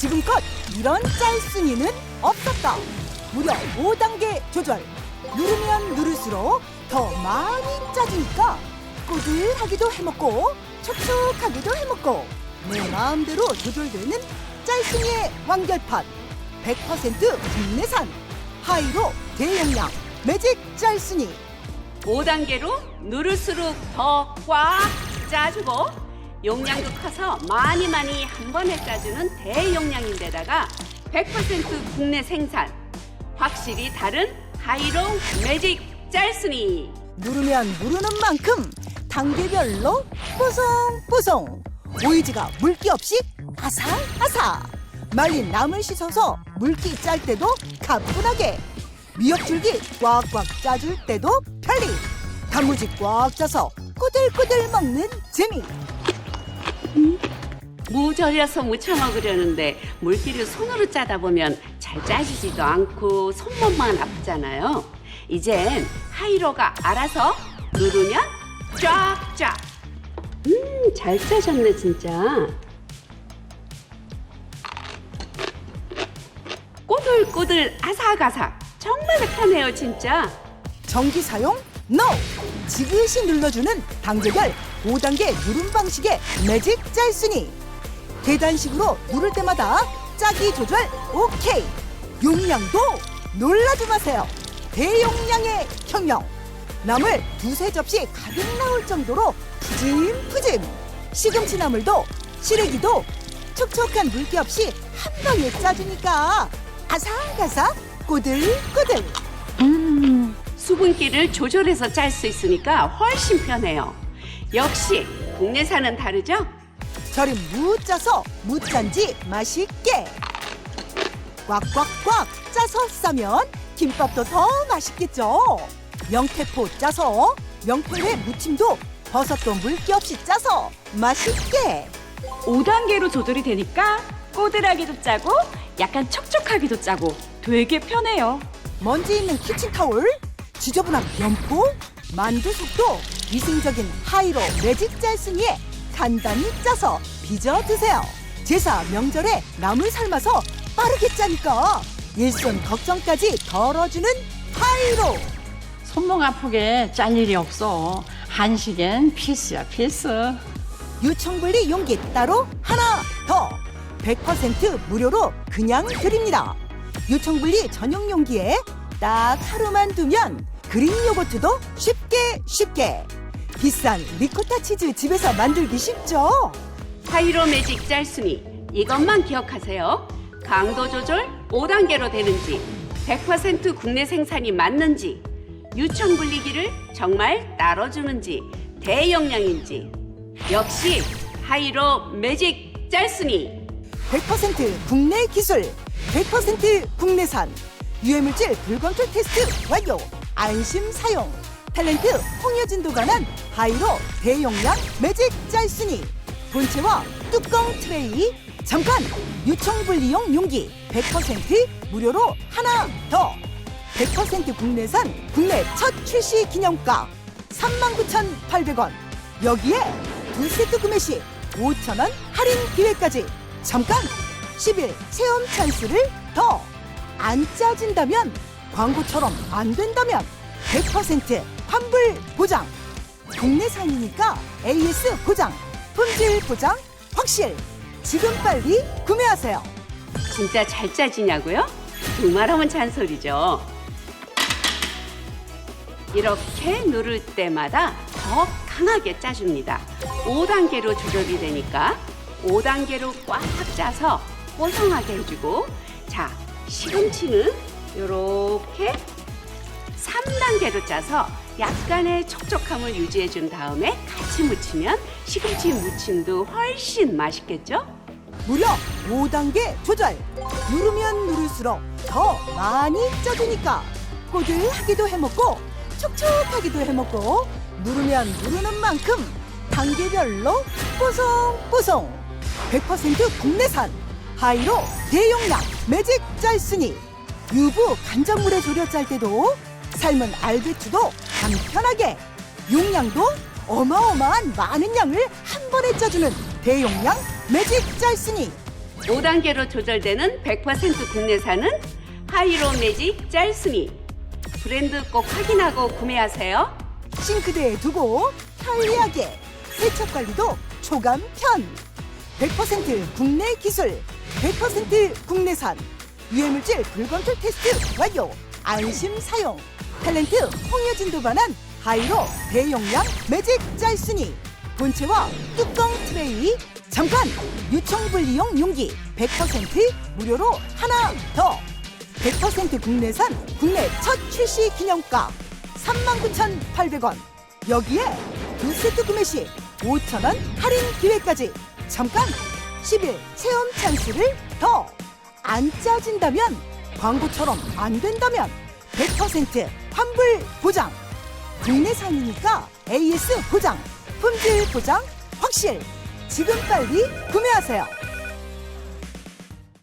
지금껏 이런 짤순이는 없었다. 무려 5단계 조절. 누르면 누를수록 더 많이 짜주니까 꼬들하기도 해먹고 촉촉하기도 해먹고 내 마음대로 조절되는 짤순이의 완결판 100% 국내산 하이로 대용량 매직 짤순이 5단계로 누를수록 더 꽉 짜주고 용량도 커서 많이 많이 한 번에 짜주는 대용량인데다가 100% 국내 생산. 확실히 다른 하이로 매직 짤순이. 누르면 누르는 만큼 단계별로 뽀송뽀송. 오이지가 물기 없이 아삭아삭. 말린 나물 씻어서 물기 짤 때도 가뿐하게. 미역줄기 꽉꽉 짜줄 때도 편리. 단무지 꽉 짜서 꼬들꼬들 먹는 재미 무 절여서 무쳐 먹으려는데 물기를 손으로 짜다 보면 잘 짜지지도 않고 손목만 아프잖아요. 이젠 하이로가 알아서 누르면 쫙쫙. 음, 잘 짜셨네 진짜. 꼬들꼬들 아삭아삭 정말 편해요 진짜. 전기 사용 NO 지그시 눌러주는 단계별 5단계 누름 방식의 매직 짤순이 계단식으로 누를 때마다 짜기 조절 OK 용량도 놀라지 마세요. 대용량의 혁명 나물 두세 접시 가득 나올 정도로 푸짐푸짐. 시금치 나물도 시래기도 촉촉한 물기 없이 한 방에 짜주니까 아삭아삭 꼬들꼬들. 음, 수분기를 조절해서 짤 수 있으니까 훨씬 편해요. 역시 국내산은 다르죠? 절임 무 짜서 무짠지 맛있게. 꽉꽉꽉 짜서 싸면 김밥도 더 맛있겠죠? 명태포 짜서 명태회 무침도 버섯도 물기 없이 짜서 맛있게. 5단계로 조절이 되니까 꼬들하기도 짜고 약간 촉촉하기도 짜고 되게 편해요. 먼지 있는 키친타올 지저분한 면포 만두 속도 위생적인 하이로 매직 짤순이에 간단히 짜서 빚어 드세요 제사 명절에 나물 삶아서 빠르게 짜니까 일손 걱정까지 덜어주는 하이로 손목 아프게 짤 일이 없어. 한식엔 필수야 필수. 유청분리 용기 따로 하나 더 100% 무료로 그냥 드립니다. 유청분리 전용 용기에 딱 하루만 두면 그릭 요거트도 쉽게 쉽게 비싼 리코타 치즈 집에서 만들기 쉽죠. 하이로 매직 짤순이 이것만 기억하세요. 강도 조절 5단계로 되는지 100% 국내 생산이 맞는지 유청 분리기를 정말 따로 주는지 대용량인지. 역시 하이로 매직 짤순이. 100% 국내 기술, 100% 국내산, 유해물질 불검출 테스트 완료, 안심 사용, 탤런트 홍여진도 관한 하이로 대용량 매직 짤순이, 본체와 뚜껑 트레이, 잠깐 유청 분리용 용기 100% 무료로 하나 더, 100% 국내산 국내 첫 출시 기념가 39,800원. 여기에 두 세트 구매 시 5,000원 할인 기회까지. 잠깐 10일 체험 찬스를 더. 안 짜진다면 광고처럼 안 된다면 100% 환불 보장 국내산이니까 AS 보장 품질 보장 확실 지금 빨리 구매하세요 진짜 잘 짜지냐고요? 두말하면 잔소리죠. 이렇게 누를 때마다 더 강하게 짜줍니다. 5단계로 조절이 되니까 5단계로 꽉 짜서 뽀송하게 해주고 자 시금치는 이렇게 3단계로 짜서 약간의 촉촉함을 유지해 준 다음에 같이 무치면 시금치 무침도 훨씬 맛있겠죠? 무려 5단계 조절. 누르면 누를수록 더 많이 짜주니까 꼬들하기도 해먹고 촉촉하기도 해먹고 누르면 누르는 만큼 단계별로 뽀송뽀송. 100% 국내산 하이로 대용량 매직 짤순이. 유부 간장물에 졸여 짤 때도 삶은 알배추도 간편하게 용량도 어마어마한 많은 양을 한 번에 짜주는 대용량 매직 짤순이 5단계로 조절되는 100% 국내산은 하이로 매직 짤순이. 브랜드 꼭 확인하고 구매하세요. 싱크대에 두고 편리하게 세척 관리도 초감 편. 100% 국내 기술, 100% 국내산. 유해물질 불검출 테스트 완료. 안심 사용. 탤런트 홍여진도 반한 하이로 대용량 매직 짤순이. 본체와 뚜껑 트레이. 잠깐! 유청 분리용 용기 100% 무료로 하나 더. 100% 국내산 국내 첫 출시 기념가 39,800원. 여기에 두 세트 구매 시 5,000원 할인 기회까지 잠깐 10일 체험 찬스를 더. 안 짜진다면 광고처럼 안 된다면 100% 환불 보장. 국내산이니까 AS 보장, 품질 보장 확실. 지금 빨리 구매하세요.